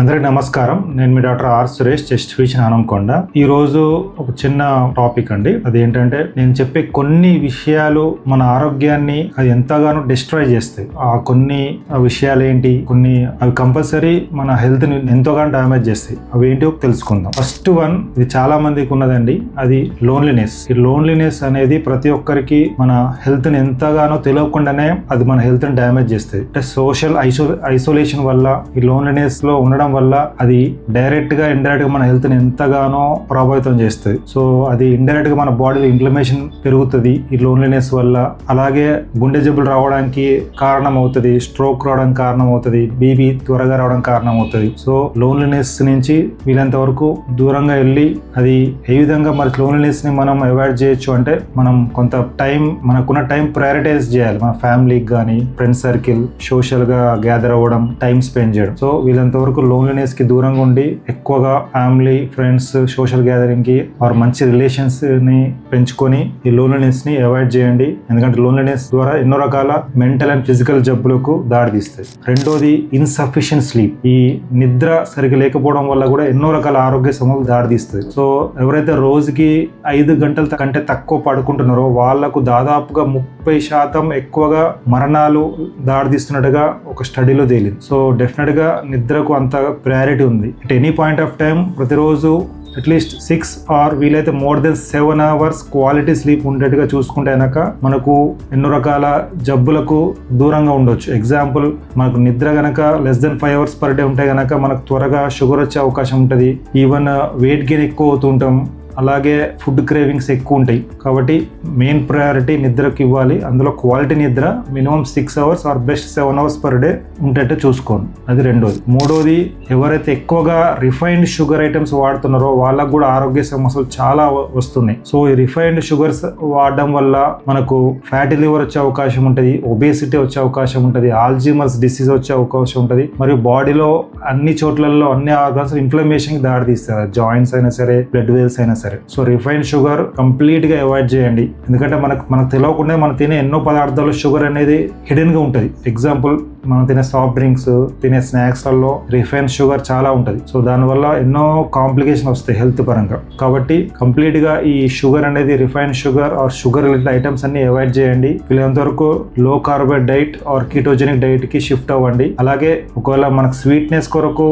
అందరికీ నమస్కారం. నేను మీ doctor R Suresh chest physician Hanamkonda ఈ రోజు ఒక చిన్న టాపిక్ అండి. అదేంటంటే నేను చెప్పే కొన్ని విషయాలు మన ఆరోగ్యాన్ని అది ఎంతగానో డిస్ట్రాయ్ చేస్తాయి. ఆ కొన్ని విషయాలు ఏంటి? కొన్ని అవి కంపల్సరీ మన హెల్త్ని ఎంతోగానో డ్యామేజ్ చేస్తాయి. అవి ఏంటో తెలుసుకుందాం. ఫస్ట్ వన్ ఇది చాలా మందికి ఉన్నదండి. అది లోన్లీనెస్. ఈ లోన్లీనెస్ అనేది ప్రతి ఒక్కరికి మన హెల్త్ని ఎంతగానో తెలియకుండానే అది మన హెల్త్ని డ్యామేజ్ చేస్తుంది అంటే సోషల్ ఐసో ఐసోలేషన్ వల్ల ఈ లోన్లీనెస్లో తినడం వల్ల అది డైరెక్ట్గా మన హెల్త్ని ఎంతగానో ప్రభావితం చేస్తుంది. సో అది ఇండైరెక్ట్గా మన బాడీలో ఇన్ఫ్లమేషన్ పెరుగుతుంది. ఈ లోన్లీనెస్ వల్ల అలాగే గుండె జబ్బులు రావడానికి కారణం అవుతుంది. స్ట్రోక్ రావడానికి కారణం అవుతుంది. బీపీ త్వరగా రావడానికి కారణం అవుతుంది. సో లోన్లీనెస్ నుంచి వీలంత వరకు దూరంగా వెళ్ళి అది ఏ విధంగా మరి లోన్లీనెస్ని మనం అవాయిడ్ చేయొచ్చు అంటే మనం కొంత టైం మనకున్న టైం ప్రయారిటైజ్ చేయాలి. మన ఫ్యామిలీకి కానీ ఫ్రెండ్ సర్కిల్ సోషల్గా గ్యాదర్ అవ్వడం టైం స్పెండ్ చేయడం. సో వీలంత వరకు లోన్ లోన్లీనెస్కి దూరంగా ఉండి ఎక్కువగా ఫ్యామిలీ ఫ్రెండ్స్ సోషల్ గ్యాదరింగ్కి వారు మంచి రిలేషన్స్ని పెంచుకొని ఈ లోన్లీనెస్ని అవాయిడ్ చేయండి. ఎందుకంటే లోన్లీనెస్ ద్వారా ఎన్నో రకాల మెంటల్ అండ్ ఫిజికల్ జబ్బులకు దారితీస్తాయి రెండోది ఇన్సఫిషియెంట్ స్లీప్ ఈ నిద్ర సరిగ్గా లేకపోవడం వల్ల కూడా ఎన్నో రకాల ఆరోగ్య సమస్యలు దారితీస్తాయి సో ఎవరైతే రోజుకి ఐదు గంటల కంటే తక్కువ పడుకుంటున్నారో వాళ్ళకు దాదాపుగా ముప్పై శాతం ఎక్కువగా మరణాలు దారితీస్తున్నట్టుగా ఒక స్టడీలో తేలింది. సో డెఫినెట్గా నిద్రకు అంత ప్రయారిటీ ఉంది. At any point of time ప్రతిరోజు అట్లీస్ట్ సిక్స్ ఆర్ వీలైతే more than seven hours quality sleep ఉండేట్టుగా చూసుకుంటే కనుక మనకు ఎన్నో రకాల జబ్బులకు దూరంగా ఉండొచ్చు. ఎగ్జాంపుల్ మనకు నిద్ర గనక less than five hours per day ఉంటే గనక మనకు త్వరగా షుగర్ వచ్చే అవకాశం ఉంటుంది. ఈవెన్ వెయిట్ గెయిన్ ఎక్కువ అవుతుంటాం అలాగే ఫుడ్ క్రేవింగ్స్ ఎక్కువ ఉంటాయి కాబట్టి మెయిన్ ప్రయారిటీ నిద్రకు ఇవ్వాలి. అందులో క్వాలిటీ నిద్ర minimum six hours or best seven hours per day ఉంటట్టే చూసుకోండి. అది రెండోది. మూడోది ఎవరైతే ఎక్కువగా రిఫైన్డ్ షుగర్ ఐటమ్స్ వాడుతున్నారో వాళ్ళకు కూడా ఆరోగ్య సమస్యలు చాలా వస్తున్నాయి. సో ఈ రిఫైన్డ్ షుగర్స్ వాడడం వల్ల మనకు ఫ్యాటీ లివర్ వచ్చే అవకాశం ఉంటుంది ఒబేసిటీ వచ్చే అవకాశం ఉంటుంది ఆల్జీమర్స్ డిసీజ్ వచ్చే అవకాశం ఉంటుంది. మరియు బాడీలో అన్ని చోట్లలో అన్ని ఆర్గాన్స్ ఇన్ఫ్లమేషన్కి దారి జాయింట్స్ అయినా సరే బ్లడ్ వెల్స్ అయినా సరే. సో రిఫైన్ షుగర్ కంప్లీట్గా అవాయిడ్ చేయండి. ఎందుకంటే మనకు మనకు తెలియకుండా మనం తినే ఎన్నో పదార్థాలు షుగర్ అనేది హిడెన్గా ఉంటుంది. ఎగ్జాంపుల్ మనం తినే సాఫ్ట్ డ్రింక్స్ తినే స్నాక్స్లలో రిఫైన్ షుగర్ చాలా ఉంటుంది. సో దానివల్ల ఎన్నో కాంప్లికేషన్ వస్తాయి హెల్త్ పరంగా. కాబట్టి కంప్లీట్గా ఈ షుగర్ అనేది refine sugar or sugar related items అన్ని అవాయిడ్ చేయండి. వీళ్ళంత వరకు low carbohydrate diet or ketogenic డైట్కి shift అవ్వండి. అలాగే ఒకవేళ మనకు స్వీట్నెస్ కొరకు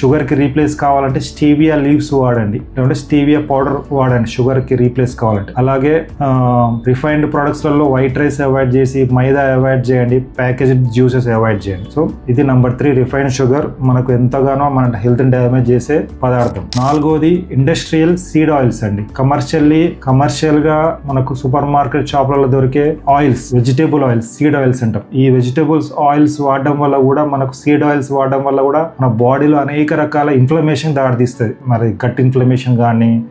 షుగర్కి రీప్లేస్ కావాలంటే స్టీవియా లీవ్స్ వాడండి. లేదంటే స్టీవియా పౌడర్ వాడండి షుగర్కి రీప్లేస్ కావాలంటే. అలాగే రిఫైన్డ్ ప్రొడక్ట్స్లలో వైట్ రైస్ అవాయిడ్ చేసి మైదా అవాయిడ్ చేయండి ప్యాకేజ్డ్ జ్యూసెస్ అవాయిడ్ చేయండి సో ఇది నెంబర్ త్రీ రిఫైన్ షుగర్ మనకు ఎంతగానో మన హెల్త్ డ్యామేజ్ చేసే పదార్థం. నాలుగోది ఇండస్ట్రియల్ సీడ్ ఆయిల్స్ అండి. కమర్షియల్లీ కమర్షియల్గా మనకు సూపర్ మార్కెట్ షాపులలో దొరికే oils vegetable oils seed oils అంటాం. ఈ వెజిటేబుల్స్ ఆయిల్స్ వాడడం వల్ల కూడా మనకు సీడ్ ఆయిల్స్ వాడడం వల్ల కూడా మన బాడీలో అనేక రకాల ఇన్ఫ్లమేషన్ దారితీస్తుంది. మరి గట్ ఇన్ఫ్లమేషన్ కానీ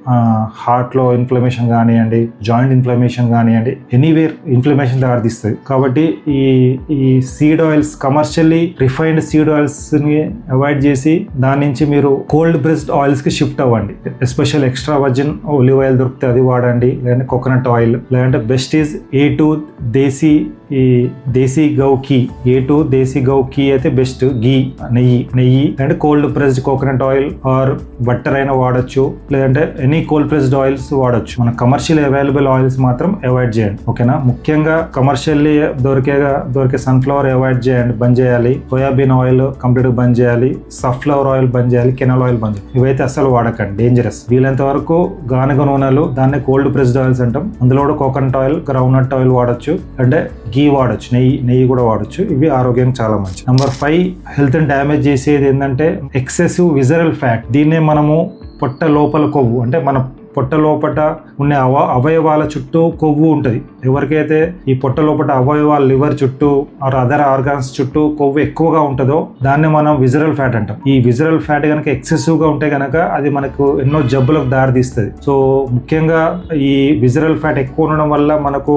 హార్ట్లో ఇన్ఫ్లమేషన్ కానివ్వండి జాయింట్ ఇన్ఫ్లమేషన్ కానివ్వండి ఎనీవేర్ ఇన్ఫ్లమేషన్ దారితీస్తుంది. కాబట్టి ఈ ఈ seed oils commercially refined seed ఆయిల్స్ని avoid చేసి దాని నుంచి మీరు కోల్డ్ బ్రెస్డ్ ఆయిల్స్కి షిఫ్ట్ అవ్వండి. Especially extra virgin olive oil దొరికితే అది వాడండి. లేదంటే కోకోనట్ ఆయిల్ లేదంటే best is A two desi ఈ దేశీ గౌ కీ ఏ టూ దేశీ గౌ కీ అయితే బెస్ట్ గీ నెయ్యి. నెయ్యి అంటే cold pressed coconut oil or butter అయినా వాడచ్చు. లేదంటే ఎనీ కోల్డ్ ప్రెస్డ్ ఆయిల్స్ వాడచ్చు. మన కమర్షియల్ అవైలబుల్ ఆయిల్స్ మాత్రం అవాయిడ్ చేయండి. ఓకేనా? ముఖ్యంగా కమర్షియల్లీ దొరికే దొరికే సన్ఫ్లవర్ అవాయిడ్ చేయండి. బంద్ చేయాలి. సోయాబీన్ ఆయిల్ కంప్లీట్ బంద్ చేయాలి. సఫ్లవర్ ఆయిల్ బంద్ చేయాలి. కెనల్ ఆయిల్ బంద్ చేయాలి. ఇవైతే అసలు వాడకండి. డేంజరస్ వీలైనంత వరకు గానుగ నూనెలు దాన్ని కోల్డ్ ప్రెస్డ్ ఆయిల్స్ అంటాం. అందులో కూడా coconut oil groundnut oil వాడచ్చు. అంటే గీ వాడచ్చు నెయ్యి నెయ్యి కూడా వాడచ్చు. ఇవి ఆరోగ్యానికి చాలా మంచి నెంబర్ ఫైవ్ హెల్త్ డ్యామేజ్ చేసేది ఏంటంటే ఎక్సెసివ్ విజరల్ ఫ్యాట్ దీన్నే మనము పొట్ట లోపల కొవ్వు అంటే మన పొట్ట లోపట ఉండే అవ అవయవాల చుట్టూ కొవ్వు ఉంటుంది. ఎవరికైతే ఈ పొట్ట లోపట అవయవాల లివర్ చుట్టూ ఆర్ అదర్ ఆర్గాన్స్ చుట్టూ కొవ్వు ఎక్కువగా ఉంటుందో దాన్ని మనం విజరల్ ఫ్యాట్ అంటాం. ఈ విజరల్ ఫ్యాట్ కనుక ఎక్సెసివ్గా ఉంటే కనుక అది మనకు ఎన్నో జబ్బులకు దారితీస్తుంది. సో ముఖ్యంగా ఈ విజరల్ ఫ్యాట్ ఎక్కువ ఉండడం వల్ల మనకు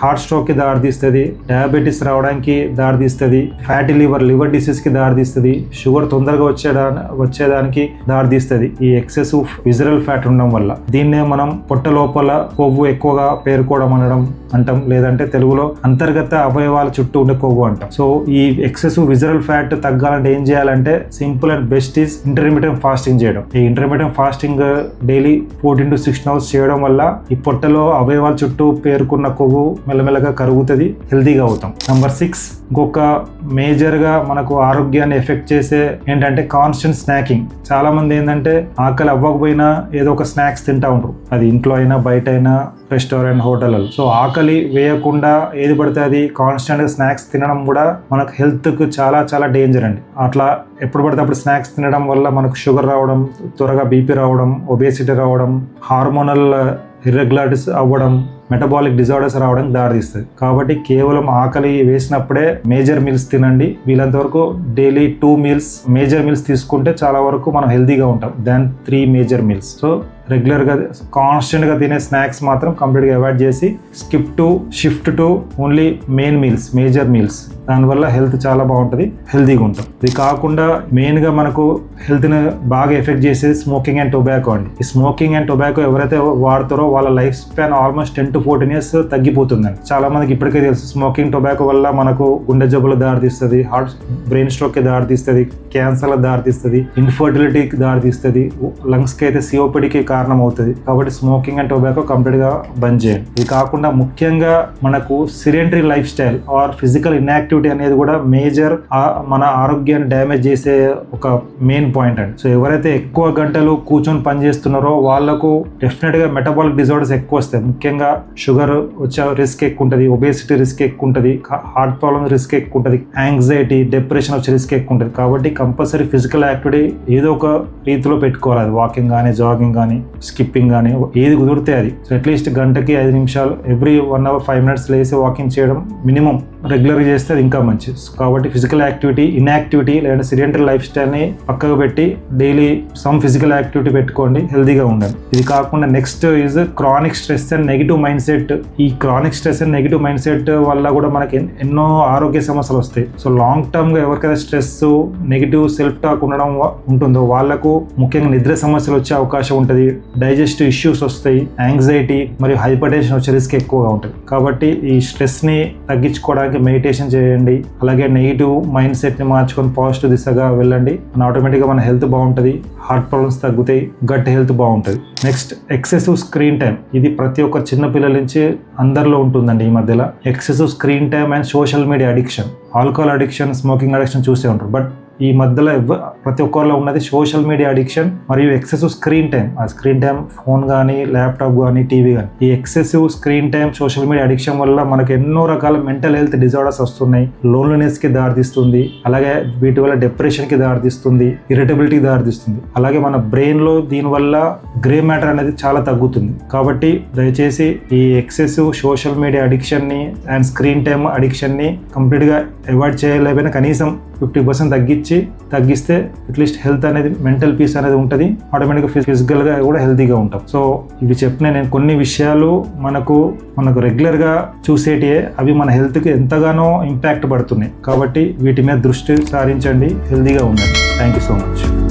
హార్ట్ స్ట్రోక్కి దారితీస్తుంది డయాబెటీస్ రావడానికి దారితీస్తుంది ఫ్యాటీ లివర్ లివర్ డిసీజ్కి దారితీస్తుంది షుగర్ తొందరగా వచ్చేదా వచ్చేదానికి దారితీస్తుంది ఈ ఎక్సెసివ్ విజరల్ ఫ్యాట్ ఉండడం వల్ల. దీన్నే మనం పొట్ట లోపల కొవ్వు ఎక్కువగా పేరుకోవడం అనడం అంటాం. లేదంటే తెలుగులో అంతర్గత అవయవాల చుట్టూ ఉండే కొవ్వు అంటాం. సో ఈ ఎక్సెసివ్ విజరల్ ఫ్యాట్ తగ్గాలంటే ఏం చేయాలంటే simple and best is intermediate fasting చేయడం. ఈ intermediate fasting daily fourteen to sixteen hours చేయడం వల్ల ఈ పొట్టలో అవయవాల చుట్టూ పేరుకున్న కొవ్వు మెల్లమెల్లగా కరుగుతుంది హెల్తీగా అవుతాం. నంబర్ సిక్స్ ఇంకొక మేజర్గా మనకు ఆరోగ్యాన్ని ఎఫెక్ట్ చేసే ఏంటంటే కాన్స్టెంట్ స్నాకింగ్. చాలామంది ఏంటంటే ఆకలి అవ్వకపోయినా ఏదో ఒక స్నాక్స్ తింటా ఉంటారు అది ఇంట్లో అయినా బయట అయినా రెస్టారెంట్ హోటల్లో సో ఆకలి వేయకుండా ఏది పడితే అది కాన్స్టెంట్గా స్నాక్స్ తినడం కూడా మనకు హెల్త్కు చాలా చాలా డేంజర్ అండి. అట్లా ఎప్పుడు పడితే అప్పుడు స్నాక్స్ తినడం వల్ల మనకు షుగర్ రావడం త్వరగా బీపీ రావడం ఒబేసిటీ రావడం హార్మోనల్ ఇర్రెగ్యులారిటీస్ అవ్వడం మెటబాలిక్ డిజార్డర్స్ రావడానికి దారితీస్తుంది. కాబట్టి కేవలం ఆకలి వేసినప్పుడే మేజర్ మీల్స్ తినండి. వీలంత వరకు daily two meals major meals తీసుకుంటే చాలా వరకు మనం హెల్తీగా ఉంటాం. Than three major meals so రెగ్యులర్గా కాన్స్టెంట్గా తినే స్నాక్స్ మాత్రం కంప్లీట్గా అవాయిడ్ చేసి skip to shift to only main meals major meals దానివల్ల హెల్త్ చాలా బాగుంటుంది హెల్తీగా ఉంటాం. ఇది కాకుండా మెయిన్గా మనకు హెల్త్ని బాగా ఎఫెక్ట్ చేసేది స్మోకింగ్ అండ్ టొబాకో అండి. ఈ స్మోకింగ్ అండ్ టొబాకో ఎవరైతే వాడతారో వాళ్ళ life span almost ten to fourteen years తగ్గిపోతుందని చాలా మందికి ఇప్పటికే తెలుసు స్మోకింగ్ టొబాకో వల్ల మనకు గుండె జబ్బులు దారితీస్తుంది హార్ట్ బ్రెయిన్ స్ట్రోక్కి దారితీస్తుంది క్యాన్సర్లకు దారితీస్తుంది ఇన్ఫర్టిలిటీకి దారితీస్తుంది లంగ్స్కి అయితే సిఓపిడికి కారణం అవుతుంది కాబట్టి స్మోకింగ్ అండ్ టొబాకో కంప్లీట్గా బంద్ చేయండి. ఇది కాకుండా ముఖ్యంగా మనకు sedentary life style or physical inactivity అనేది కూడా మేజర్ మన ఆరోగ్యాన్ని డ్యామేజ్ చేసే ఒక మెయిన్ పాయింట్ అండి. సో ఎవరైతే ఎక్కువ గంటలు కూర్చొని పని చేస్తున్నారో వాళ్ళకు డెఫినెట్గా మెటబాలిక్ డిజార్డర్స్ ఎక్కువ వస్తాయి. ముఖ్యంగా షుగర్ వచ్చే రిస్క్ ఎక్కువ ఉంటుంది ఒబేసిటీ రిస్క్ ఎక్కువ ఉంటుంది హార్ట్ ప్రాబ్లమ్ రిస్క్ ఎక్కువ ఉంటుంది యాంగ్జైటీ డిప్రెషన్ వచ్చే రిస్క్ ఎక్కువ ఉంటుంది. కాబట్టి కంపల్సరీ ఫిజికల్ యాక్టివిటీ ఏదో ఒక రీతిలో పెట్టుకోవాలి. అది వాకింగ్ కానీ జాగింగ్ కానీ స్కిప్పింగ్ కానీ ఏది కుదిరితే అది. సో అట్లీస్ట్ గంటకి ఐదు నిమిషాలు every one hour five minutes లేసి వాకింగ్ చేయడం మినిమం రెగ్యులర్గా చేస్తే అది ఇంకా మంచిది. కాబట్టి ఫిజికల్ యాక్టివిటీ ఇన్యాక్టివిటీ లేదంటే సిడెంటరీ లైఫ్ స్టైల్ని పక్కకు పెట్టి డైలీ సమ్ ఫిజికల్ యాక్టివిటీ పెట్టుకోండి హెల్తీగా ఉండండి. ఇది కాకుండా next is chronic stress and negative mind set ఈ chronic stress and negative mind set వల్ల కూడా మనకి ఎన్నో ఆరోగ్య సమస్యలు వస్తాయి. సో లాంగ్ టర్మ్గా ఎవరికైతే స్ట్రెస్ నెగిటివ్ సెల్ఫ్ టాక్ ఉండడం ఉంటుందో వాళ్ళకు ముఖ్యంగా నిద్ర సమస్యలు వచ్చే అవకాశం ఉంటుంది. డైజెస్టివ్ ఇష్యూస్ వస్తాయి. యాంగ్జైటీ మరియు హైపర్ టెన్షన్ వచ్చే రిస్క్ ఎక్కువగా ఉంటుంది. కాబట్టి ఈ స్ట్రెస్ని తగ్గించుకోవడానికి మెడిటేషన్ చేయండి. అలాగే నెగిటివ్ మైండ్ సెట్ని మార్చుకొని పాజిటివ్ దిశగా వెళ్ళండి. మన ఆటోమేటిక్గా మన హెల్త్ బాగుంటుంది. హార్ట్ ప్రాబ్లమ్స్ తగ్గుతాయి. గట్ హెల్త్ బాగుంటుంది. నెక్స్ట్ ఎక్సెసివ్ స్క్రీన్ టైం ఇది ప్రతి ఒక్క చిన్నపిల్ల నుంచి అందరిలో ఉంటుందండి ఈ మధ్యలో. Excessive screen time and social media addiction alcohol addiction smoking addiction చూసే ఉంటారు. బట్ ఈ మధ్యలో ప్రతి ఒక్కరిలో ఉన్నది సోషల్ మీడియా అడిక్షన్ మరియు ఎక్సెసివ్ స్క్రీన్ టైం ఆ స్క్రీన్ టైం ఫోన్ కానీ ల్యాప్టాప్ కానీ టీవీ కానీ ఈ excessive screen time social media addiction వల్ల మనకు ఎన్నో రకాల మెంటల్ హెల్త్ డిజార్డర్స్ వస్తున్నాయి. లోన్లీనెస్కి దారితీస్తుంది. అలాగే వీటి వల్ల డిప్రెషన్కి దారితీస్తుంది. ఇరిటబిలిటీకి దారితీస్తుంది. అలాగే మన బ్రెయిన్లో దీనివల్ల గ్రే మ్యాటర్ అనేది చాలా తగ్గుతుంది. కాబట్టి దయచేసి ఈ ఎక్సెసివ్ సోషల్ మీడియా అడిక్షన్ని అండ్ స్క్రీన్ టైం అడిక్షన్ని కంప్లీట్గా అవాయిడ్ చేయలేకపోయినా కనీసం ఫిఫ్టీ పర్సెంట్ తగ్గించి తగ్గిస్తే అట్లీస్ట్ హెల్త్ అనేది మెంటల్ పీస్ అనేది ఉంటుంది. ఆటోమేటిక్గా ఫిజికల్గా కూడా హెల్తీగా ఉంటాం. సో ఇవి చెప్పిన నేను కొన్ని విషయాలు మనకు మనకు రెగ్యులర్గా చూసేటివే అవి మన హెల్త్కి ఎంతగానో ఇంపాక్ట్ పడుతున్నాయి. కాబట్టి వీటి మీద దృష్టి సారించండి. హెల్తీగా ఉండండి. Thank you so much